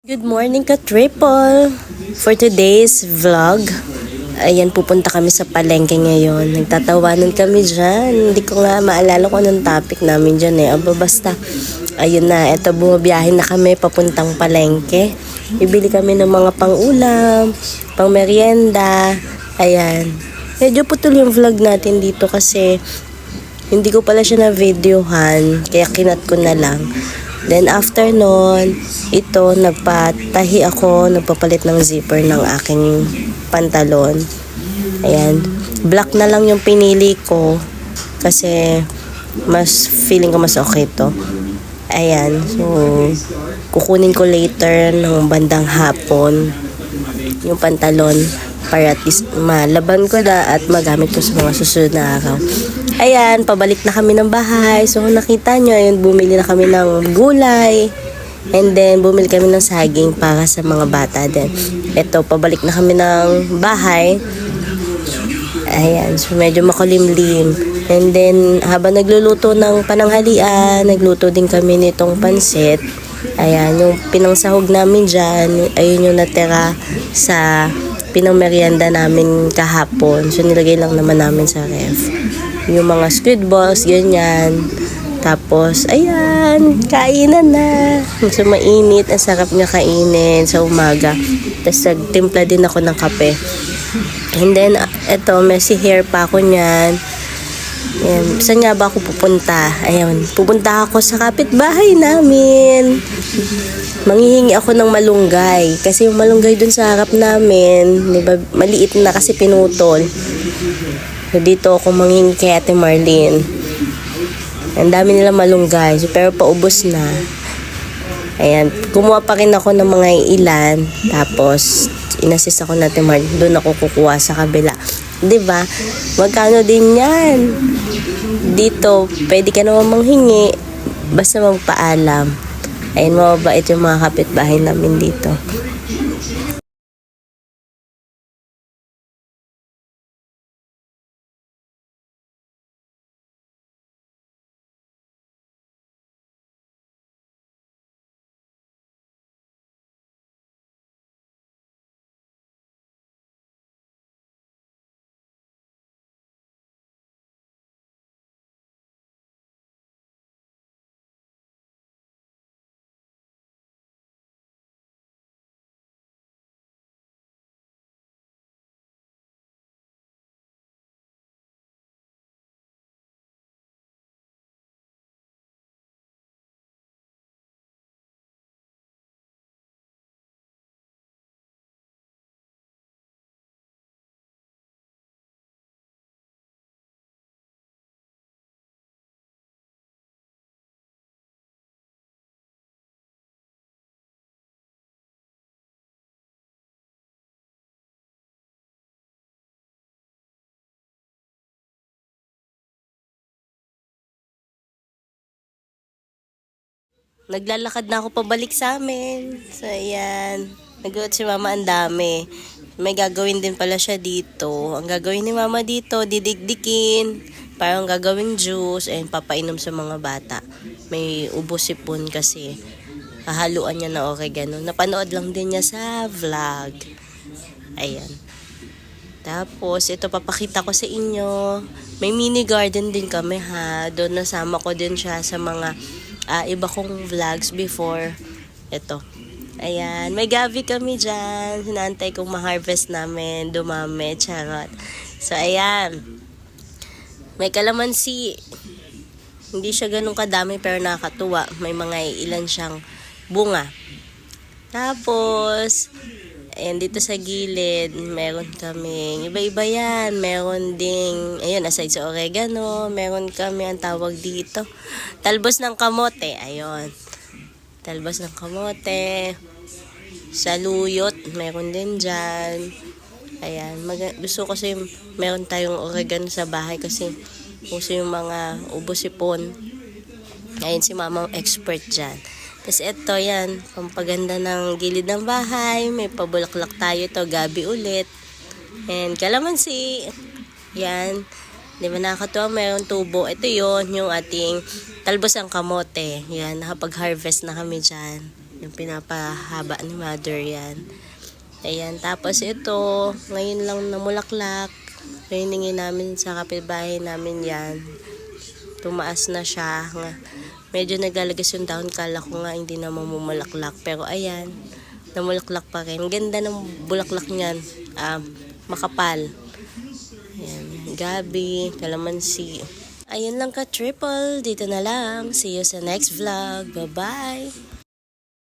Good morning ka Triple! For today's vlog, ayan pupunta kami sa palengke ngayon. Nagtatawanan kami dyan. Hindi ko nga maalala kung anong topic namin dyan eh. Aba basta, ayun na, eto bumabiyahe na kami papuntang palengke. Bibili kami ng mga pang-ulam, pang-merienda, ayan. Medyo putol yung vlog natin dito kasi hindi ko pala siya na-videohan, kaya kinat ko na lang. Then after nun, ito, nagpatahi ako, nagpapalit ng zipper ng aking pantalon. Ayan. Black na lang yung pinili ko kasi mas feeling ko mas okay to. Ayan. So, kukunin ko later ng bandang hapon yung pantalon para at least malaban ko na at magamit ko sa mga susunod na araw. Ayan, pabalik na kami ng bahay. So, nakita nyo, ayun, bumili na kami ng gulay. And then, bumili kami ng saging para sa mga bata din. Ito, pabalik na kami ng bahay. Ayan, so medyo makulimlim. And then, habang nagluluto ng pananghalian, nagluto din kami nitong pansit. Ayan, yung pinangsahog namin dyan, ayun yung natira sa pinangmerienda namin kahapon. So, nilagay lang naman namin sa ref. Yung mga squid balls, ganyan. Tapos, ayan, kainan na. So, mainit. Ang sarap niya kainin sa umaga. Tapos, nagtimpla din ako ng kape. And then, eto, messy hair pa ako niyan. Ayan, saan nga ba ako pupunta? Ayun, pupunta ako sa kapitbahay namin. Manghihingi ako ng malunggay. Kasi yung malunggay dun sa harap namin, di maliit na kasi pinutol. So, dito ako manghingi kay Ate Marlene. Ang dami nila malunggay, so, pero paubos na. Ayan, kumuha pa rin ako ng mga ilan. Tapos, inassist ako natin Mark. Doon ako kukuha sa kabila. ba? Magkano din yan? Dito, pwede ka naman manghingi. Basta magpaalam. Ayun, mababait yung mga kapitbahay namin dito. Naglalakad na ako pabalik sa amin. So, ayan. Nagulat si mama ang dami. May gagawin din pala siya dito. Ang gagawin ni mama dito, didikdikin. Parang gagawing juice and papainom sa mga bata. May ubo sipon kasi. Hahaluan niya na oregano. Napanood lang din niya sa vlog. Ayan. Tapos, ito papakita ko sa inyo. May mini garden din kami ha. Doon nasama ko din siya sa mga ah, iba kong vlogs before. Ito. Ayan. May gabi kami dyan. Hinantay kong ma-harvest namin. Dumami. Charot. So, ayan. May kalamansi. Hindi siya ganun kadami pero nakakatuwa. May mga ilan siyang bunga. Tapos, Ayan, dito sa gilid, meron kami, iba-iba yan. Meron ding, ayun, aside sa oregano, meron kami ang tawag dito. Talbos ng kamote, ayun. Talbos ng kamote. Saluyot, meron din dyan. Ayan, mag- gusto kasi meron tayong oregano sa bahay kasi uso yung mga ubo-sipon. Ayun, si mama expert dyan. Tapos ito yan, pampaganda ng gilid ng bahay. May pabulaklak tayo to gabi ulit. And kalamansi. Yan. Di ba nakakatuwa, mayroong tubo. Ito yon yung ating talbos ang kamote. Yan, nakapag-harvest na kami dyan. Yung pinapahaba ni mother yan. Ayan, tapos ito, ngayon lang namulaklak. Riningin namin sa kapitbahay namin yan. Tumaas na siya. Nga, medyo nagalagas yung dahon. Kala ko nga hindi na mamumulaklak. Pero ayan, namulaklak pa rin. Ganda ng bulaklak niyan. Um, makapal. Ayan, gabi, kalamansi. Ayun lang ka triple. Dito na lang. See you sa next vlog. Bye-bye.